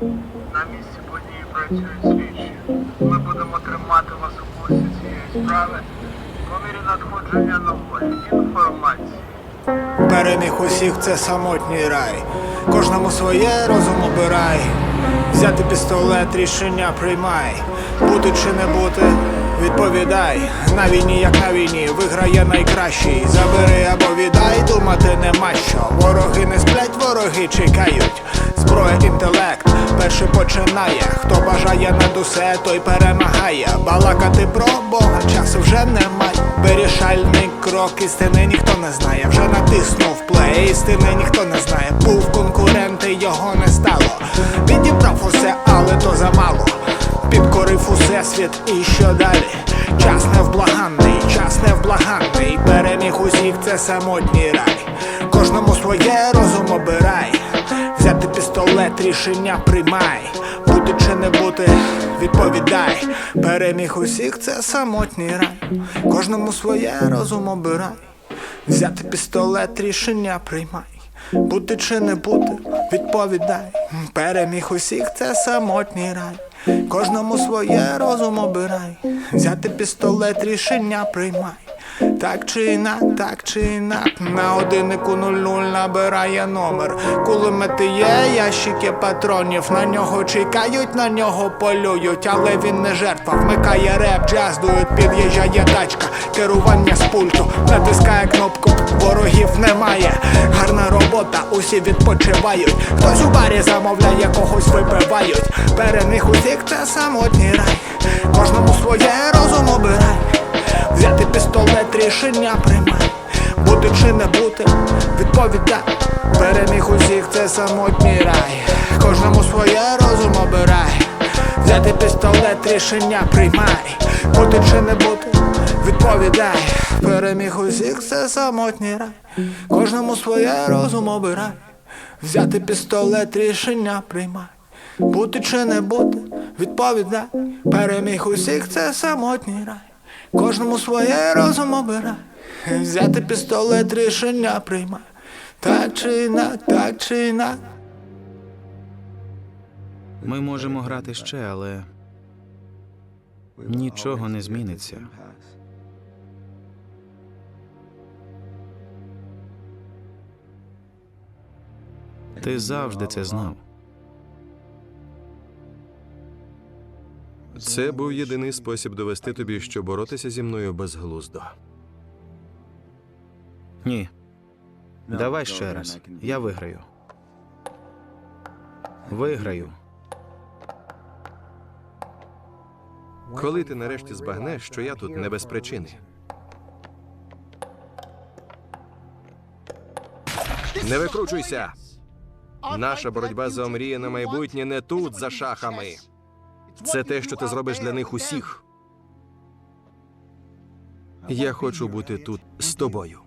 На місці події працюють слідчі. Ми будемо тримати вас у курсі цієї справи по мірі надходження нової інформації. Переміг усіх це самотній рай. Кожному своє розум обирай. Взяти пістолет, рішення приймай. Бути чи не бути, відповідай. На війні, як на війні, виграє найкращий. Забери або віддай, думати нема що. Вороги не сплять, вороги чекають. Зброя, інтелект, перший починає. Хто бажає над усе, той перемагає. Балакати про Бога часу вже немає. Вирішальний крок істини ніхто не знає. Вже натиснув плей, істини ніхто не знає. Був конкурент, і його не стало. Відібрав усе, але то замало. Підкорив усе світ і що далі? Час невблаганний, час невблаганний. Переміг усіх це самотній рай. Кожному своє розум обирай. Пістолет, рішення приймай. Бути чи не бути, відповідай. Переміг усіх це самотній рай. Кожному своє розум обирай. Взяти пістолет, рішення приймай. Бути чи не бути, відповідай. Переміг усіх це самотній рай. Кожному своє розум обирай. Взяти пістолет, рішення приймай. Так чи інак, так чи інак На годиннику 00 набирає номер. Кулемети є, ящики патронів На нього чекають, на нього полюють Але він не жертва, вмикає реп, джаз дують, під'їжджає тачка. Керування з пульту, натискає кнопку Ворогів немає, гарна робота, усі відпочивають. Хтось у барі замовляє, когось випивають. Переміг усіх це самотній рай. Кожному своє рішення приймай. Бути чи не бути, відповідай. Переміг усіх це самотній рай. Кожному своє розум обирай. Взяти пістолет, рішення приймай. Бути чи не бути, відповідай. Переміг усіх це самотній рай. Кожному своє розум обирай. Взяти пістолет, рішення приймай. Бути чи не бути, відповідай. Переміг усіх це самотній рай. Кожному своє розум обирай. Взяти пістолет, рішення приймай. Так чи інак, так чи інак. Ми можемо грати ще, але нічого не зміниться. Ти завжди це знав. Це був єдиний спосіб довести тобі, що боротися зі мною безглуздо. Ні. Давай ще раз. Я виграю. Виграю. Коли ти нарешті збагнеш, що я тут не без причини. Не викручуйся! Наша боротьба за омріяне майбутнє не тут, за шахами. Це те, що ти зробиш для них усіх. Я хочу бути тут з тобою.